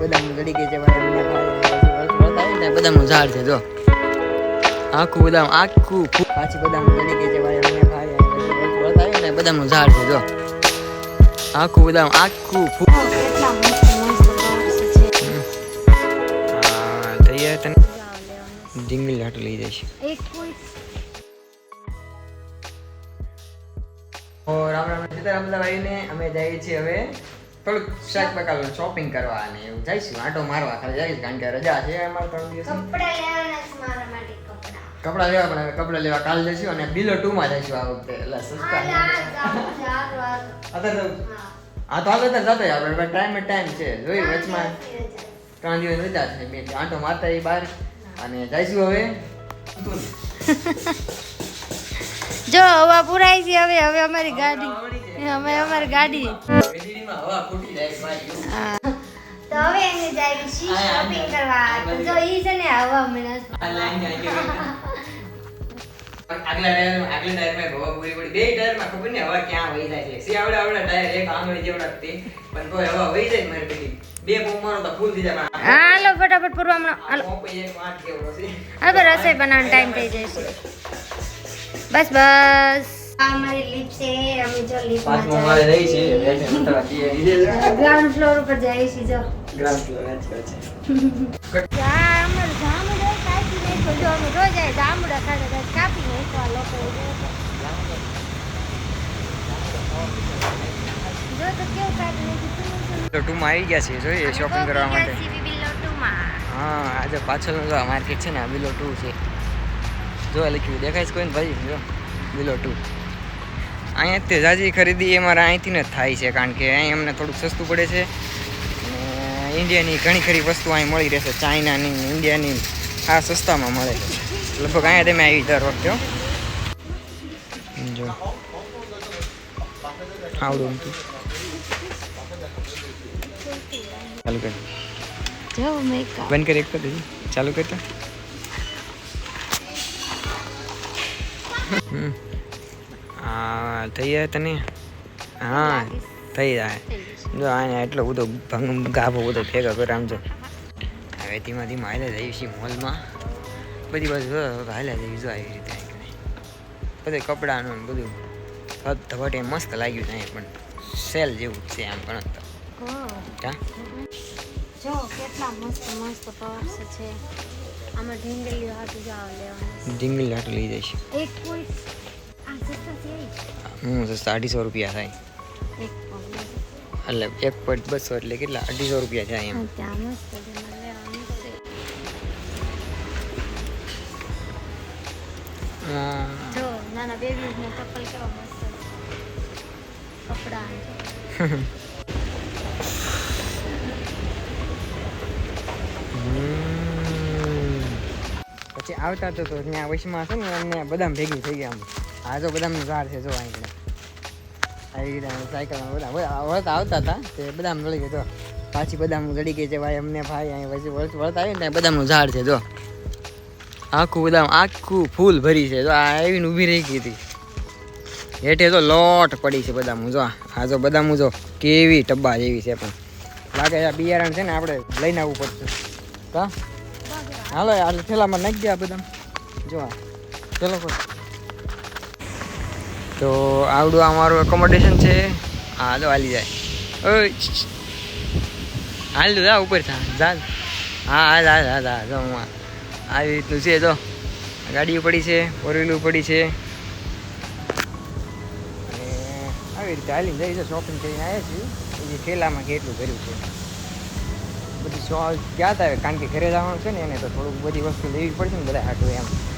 ગઈ છે બદામનું ઝાડ છે જો. આખું બદામ આખું પાછી ગઈ છે ને બદામનું ઝાડ છે જો. આખું બદામ આખું તૈયાર તને. લઈ રામ રામ સીતારામ બધા ભાઈને અમે જઈએ છીએ હવે. થોડુંક શાક બકાલું શોપિંગ કરવા અને એવું જઈશું આટો મારવા ખાલી જઈશ કારણ કે રજા છે અમારે ત્રણ દિવસ કપડા લેવાના છે મારા માટે કપડા. કપડા લેવા પણ કપડાં કપડા લેવા કાલ જઈશું અને બિલો ટુ માં જઈશું આ વખતે એટલે સસ્તા અત્યારે તો હા. તો આગળ જતા આપણે ટાઈમ ટાઈમ છે. જોઈ વચમાં? ત્રણ દિવસ રજા છે બે આંટો મારતા એ બહાર. અને જઈશું હવે. જો હવા પુરાઈ છે હવે હવે અમારી ગાડી અમે અમારી ગાડી. તો હવે એને જાય છીએ આ- આ- શોપિંગ કરવા. જો ઈ છે ને હવા મહિના આ લાઈન આગલા ટાયરમાં આગલા હવા પૂરી પડી. બે ટાયરમાં ખબર નહીં હવા ક્યાં વહી જાય છે. સી આવડે આવડે ટાયર એક આંગળી જેવડા તે. પણ કોઈ હવા વહી જાય મારી પેલી. બે પંપ મારો તો ફૂલ થઈ જાય હાલો ફટાફટ પૂરવા હમણાં હાલો. છે? રસોઈ બનાવવાનો ટાઈમ થઈ જશે બસ બસ. આ અમારી લીપ છે અમે જો પાંચમો માળે રહી છે બેઠે મતલબ કે ગ્રાઉન્ડ ફ્લોર ઉપર જઈએ છીએ જો. ગ્રાઉન્ડ ફ્લોર છે કાપી નાખ્યો જો અમે રોજ આ જામુડા કાપી જો તો કેવું તો ટુમાં આવી ગયા છે જોઈએ શોપિંગ કરવા માટે. માટે હા આજે પાછળનું જો માર્કેટ છે ને આ બિલો ટુ છે. જો લખ્યું દેખાય કોઈ કોઈને? ભાઈ જો બિલો ટુ અહીંયા તે જાજી ખરીદી એ મારા અહીંથી જ થાય છે કારણ કે અહીં અમને થોડુંક સસ્તું પડે છે. ઇન્ડિયાની ઘણી ખરી વસ્તુ અહીં મળી રહેશે ચાઇનાની ઇન્ડિયાની આ સસ્તામાં મળે. છે લગભગ અહીંયા તમે આવી દર વખતે જો. આવડું ચાલુ કરી. બંધ કરી એક તો ચાલુ કરતા આ થઈ જાય તને? હા થઈ જાય. જો આને એટલો બધો ભંગ ગાભો બધો ભેગા કરે આમ જો. હવે ધીમા ધીમા હાલે જઈએ છીએ મોલમાં. બધી બાજુ હાલે જઈએ જો આવી રીતે બધું કપડાનું બધું. એમ મસ્ત લાગ્યું છે પણ. સેલ જેવું છે આમ પણ તો. જો. કેટલા મસ્ત મસ્ત પર્સ છે. આમાં ઢીંગલીઓ હાટું જાવ લેવાનું ઢીંગલી હાટું લઈ જઈશ. એક કોઈ હું અઢીસો રૂપિયા થાય. એટલે એક પોઈન્ટ બસો એટલે કેટલા? અઢીસો રૂપિયા થાય એમ. પછી આવતા તો તો ત્યાં વૈશ્વમાં છે ને અમને બદામ ભેગી થઈ ગયા આમ. આ જો બદામનું ઝાડ છે, જો અહીં. આવી રીતે સાયકલમાં બધા બધા વળતા આવતા હતા, તે બદામ રળી ગયો તો પાછી બદામ જડી ગઈ છે ભાઈ, અમને ભાઈ, અહીં પછી વળત આવી ને બદામનું ઝાડ છે, જો. આખું બદામ આખું ફૂલ ભરી છે, જો. આ આવીને ઊભી રહી ગઈ હતી. હેઠે તો લોટ પડી છે બદામ જો. આ જો બદામ જો કેવી ટબ્બા જેવી છે પણ. લાગે આ બિયારણ છે ને આપણે લઈને આવવું પડશે. કા? હાલો આ થેલામાં નાખી ગયા બદામ જો આ. ચલો તો આવડું અમારું એકોમોડેશન છે. હા, તો હાલી જાય. ઓય હાલ જા, ઉપર થા. જા. હા હા હા હા હા જો, હું આવી રીતનું છે, જો. ગાડીઓ પડી છે ફોર વ્હીલું પડી છે. અને આવી રીતે હાલી જઈ છે શોપિંગ કરીને આવ્યા છીએ. એ ઠેલામાં કેટલું કર્યું છે. બધી શો ક્યાં થાય? કારણ કે ઘરે જવાનું છે ને, એને તો થોડુંક બધી વસ્તુ લેવી પડશે ને, બધા હાટું એમ.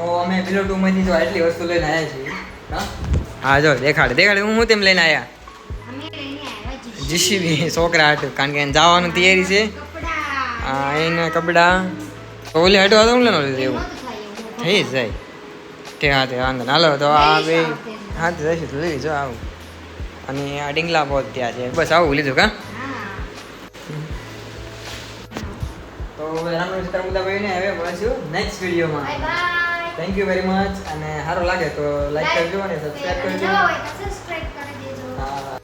તો અમે બિલો ટુમાંથી જો આટલી વસ્તુ લઈને આવ્યા છીએ હા? હા જો દેખાડે દેખાડે હું હું તેમ લઈને આવ્યા જીસીબી છોકરા હાટું કારણ કે એને જવાનું તૈયારી છે. હા આ એના કપડાં. તો ઓલી હાટું તો હું લેવાનું એવું. થઈ જાય. તે હા તે વાંધો ના હાલો તો આ બે હા તો જઈશું તો લઈ જો આવું. અને આ ડીંગલા બહુ ત્યાં છે. બસ આવું લીધું કા? તો હવે રામ રામ સીતારામ બધા ભાઈને હવે મળશું નેક્સ્ટ વિડીયોમાં થેન્ક યુ વેરી મચ અને સારું લાગે તો લાઈક કરજો અને સબસ્ક્રાઈબ કરજો.